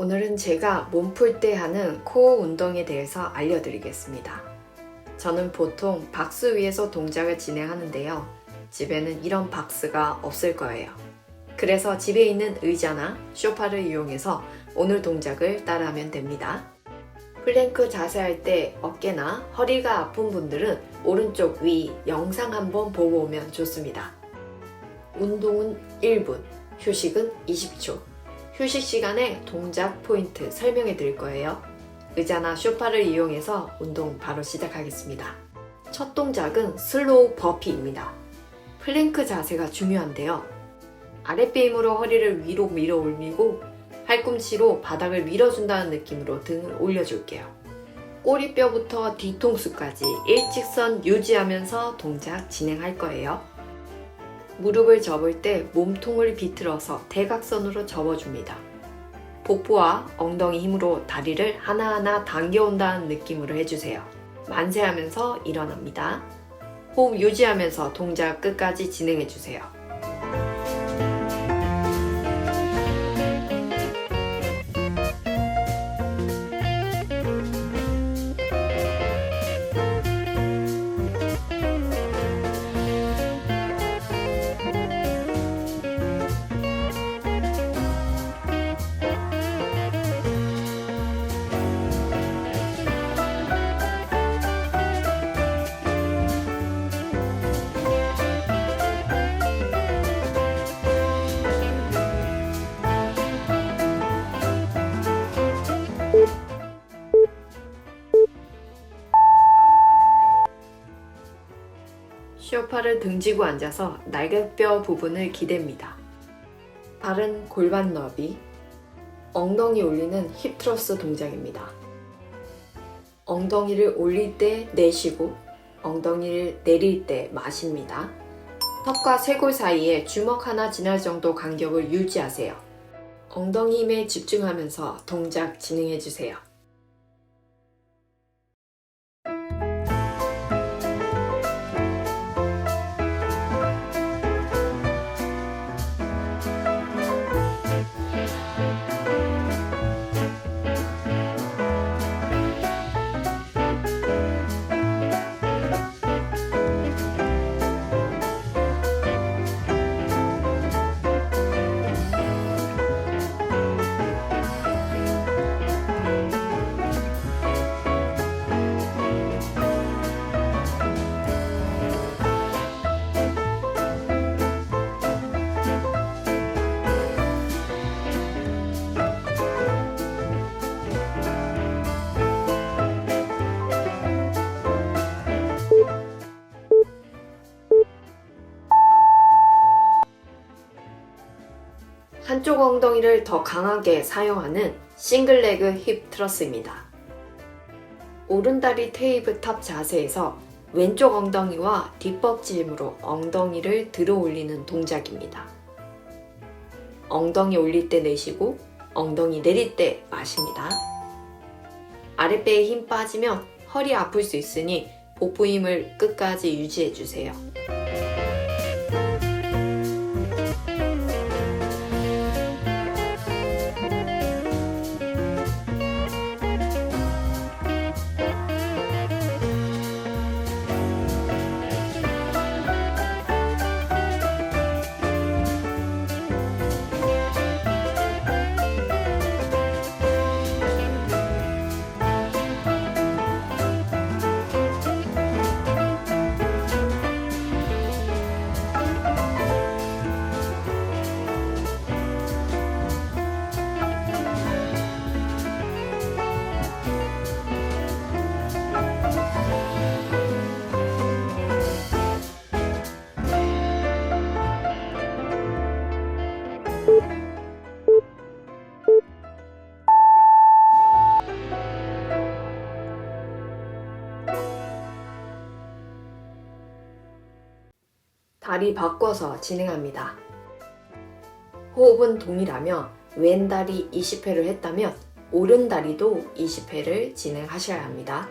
오늘은 제가 몸 풀 때 하는 코어 운동에 대해서 알려드리겠습니다. 저는 보통 박스 위에서 동작을 진행하는데요. 집에는 이런 박스가 없을 거예요. 그래서 집에 있는 의자나 소파를 이용해서 오늘 동작을 따라하면 됩니다. 플랭크 자세 할 때 어깨나 허리가 아픈 분들은 오른쪽 위 영상 한번 보고 오면 좋습니다. 운동은 1분, 휴식은 20초. 휴식 시간에 동작 포인트 설명해 드릴 거예요. 의자나 소파를 이용해서 운동 바로 시작하겠습니다. 첫 동작은 슬로우 버피입니다. 플랭크 자세가 중요한데요. 아랫배 힘으로 허리를 위로 밀어 올리고 팔꿈치로 바닥을 밀어준다는 느낌으로 등을 올려줄게요. 꼬리뼈부터 뒤통수까지 일직선 유지하면서 동작 진행할 거예요. 무릎을 접을 때 몸통을 비틀어서 대각선으로 접어줍니다. 복부와 엉덩이 힘으로 다리를 하나하나 당겨온다는 느낌으로 해주세요. 만세하면서 일어납니다. 호흡 유지하면서 동작 끝까지 진행해주세요. 쇼파를 등지고 앉아서 날개뼈 부분을 기댑니다. 발은 골반 너비, 엉덩이 올리는 힙 트러스 동작입니다. 엉덩이를 올릴 때 내쉬고 엉덩이를 내릴 때 마십니다. 턱과 쇄골 사이에 주먹 하나 지날 정도 간격을 유지하세요. 엉덩이 힘에 집중하면서 동작 진행해 주세요. 엉덩이를 더 강하게 사용하는 싱글레그 힙 트러스입니다. 오른다리 테이블탑 자세에서 왼쪽 엉덩이와 뒷벅지 힘으로 엉덩이를 들어 올리는 동작입니다. 엉덩이 올릴 때 내쉬고 엉덩이 내릴 때 마십니다. 아랫배에 힘 빠지면 허리 아플 수 있으니 복부 힘을 끝까지 유지해 주세요. 다리 바꿔서 진행합니다. 호흡은 동일하며 왼 다리 20회를 했다면 오른 다리도 20회를 진행하셔야 합니다.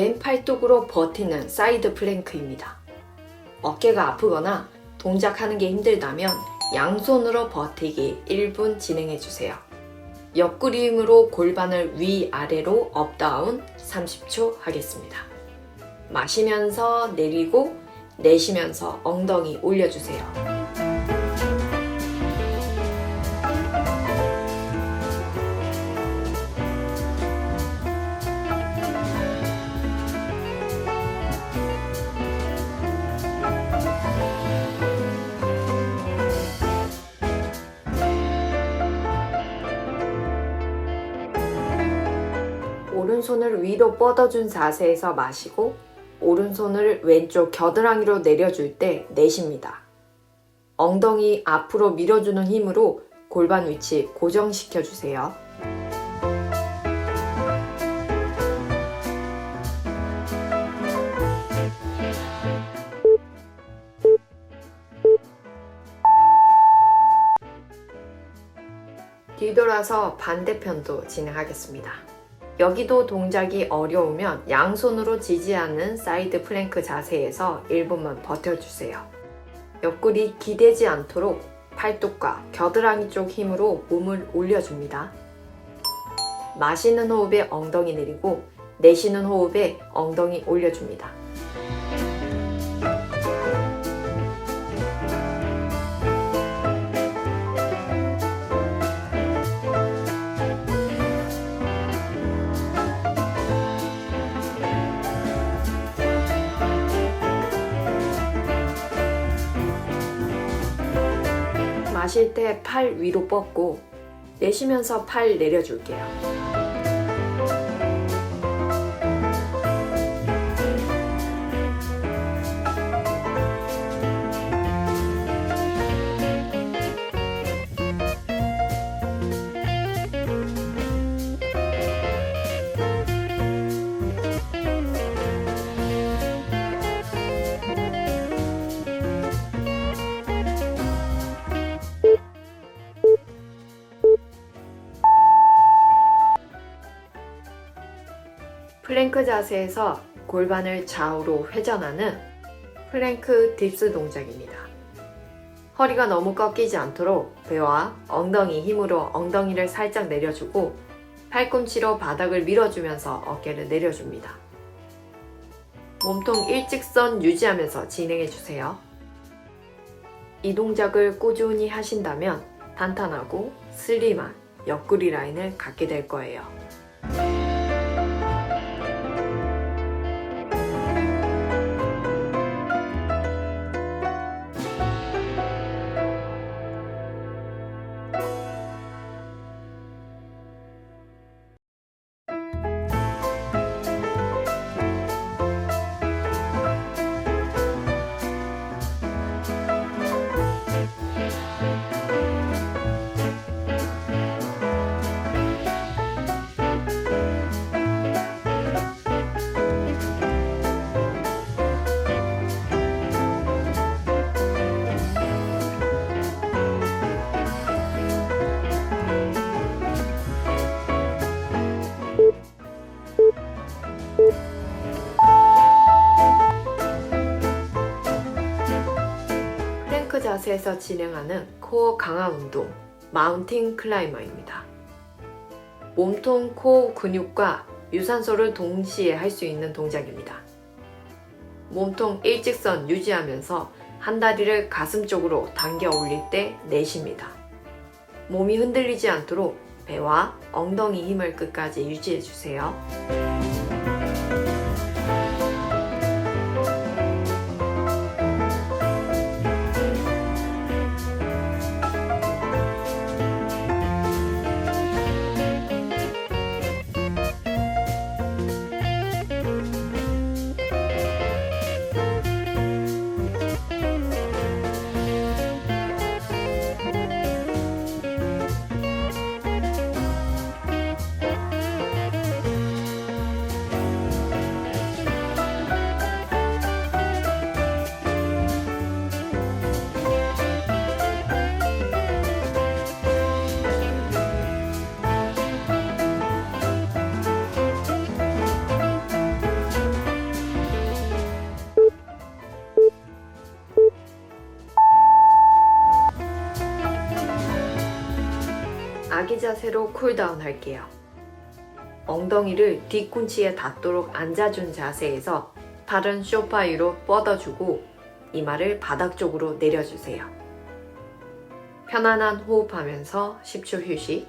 왼 팔뚝으로 버티는 사이드 플랭크입니다. 어깨가 아프거나 동작하는 게 힘들다면 양손으로 버티기 1분 진행해 주세요. 옆구리 힘으로 골반을 위아래로 업다운 30초 하겠습니다. 마시면서 내리고 내쉬면서 엉덩이 올려주세요. 오른손을 위로 뻗어준 자세에서 마시고 오른손을 왼쪽 겨드랑이로 내려줄 때 내쉽니다. 엉덩이 앞으로 밀어주는 힘으로 골반 위치 고정시켜 주세요. 뒤돌아서 반대편도 진행하겠습니다. 여기도 동작이 어려우면 양손으로 지지하는 사이드 플랭크 자세에서 1분만 버텨주세요. 옆구리 기대지 않도록 팔뚝과 겨드랑이 쪽 힘으로 몸을 올려줍니다. 마시는 호흡에 엉덩이 내리고 내쉬는 호흡에 엉덩이 올려줍니다. 마실 때 팔 위로 뻗고 내쉬면서 팔 내려줄게요. 플랭크 자세에서 골반을 좌우로 회전하는 플랭크 딥스 동작입니다. 허리가 너무 꺾이지 않도록 배와 엉덩이 힘으로 엉덩이를 살짝 내려주고 팔꿈치로 바닥을 밀어주면서 어깨를 내려줍니다. 몸통 일직선 유지하면서 진행해 주세요. 이 동작을 꾸준히 하신다면 탄탄하고 슬림한 옆구리 라인을 갖게 될 거예요. 자세에서 진행하는 코어 강화 운동, 마운틴 클라이머입니다. 몸통 코어 근육과 유산소를 동시에 할 수 있는 동작입니다. 몸통 일직선 유지하면서 한 다리를 가슴 쪽으로 당겨 올릴 때 내쉽니다. 몸이 흔들리지 않도록 배와 엉덩이 힘을 끝까지 유지해 주세요. 아기 자세로 쿨다운 할게요. 엉덩이를 뒤꿈치에 닿도록 앉아준 자세에서 팔은 쇼파 위로 뻗어주고 이마를 바닥 쪽으로 내려주세요. 편안한 호흡하면서 10초 휴식.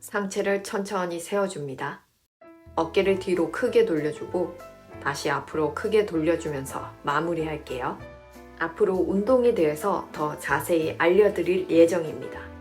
상체를 천천히 세워줍니다. 어깨를 뒤로 크게 돌려주고 다시 앞으로 크게 돌려주면서 마무리할게요. 앞으로 운동에 대해서 더 자세히 알려드릴 예정입니다.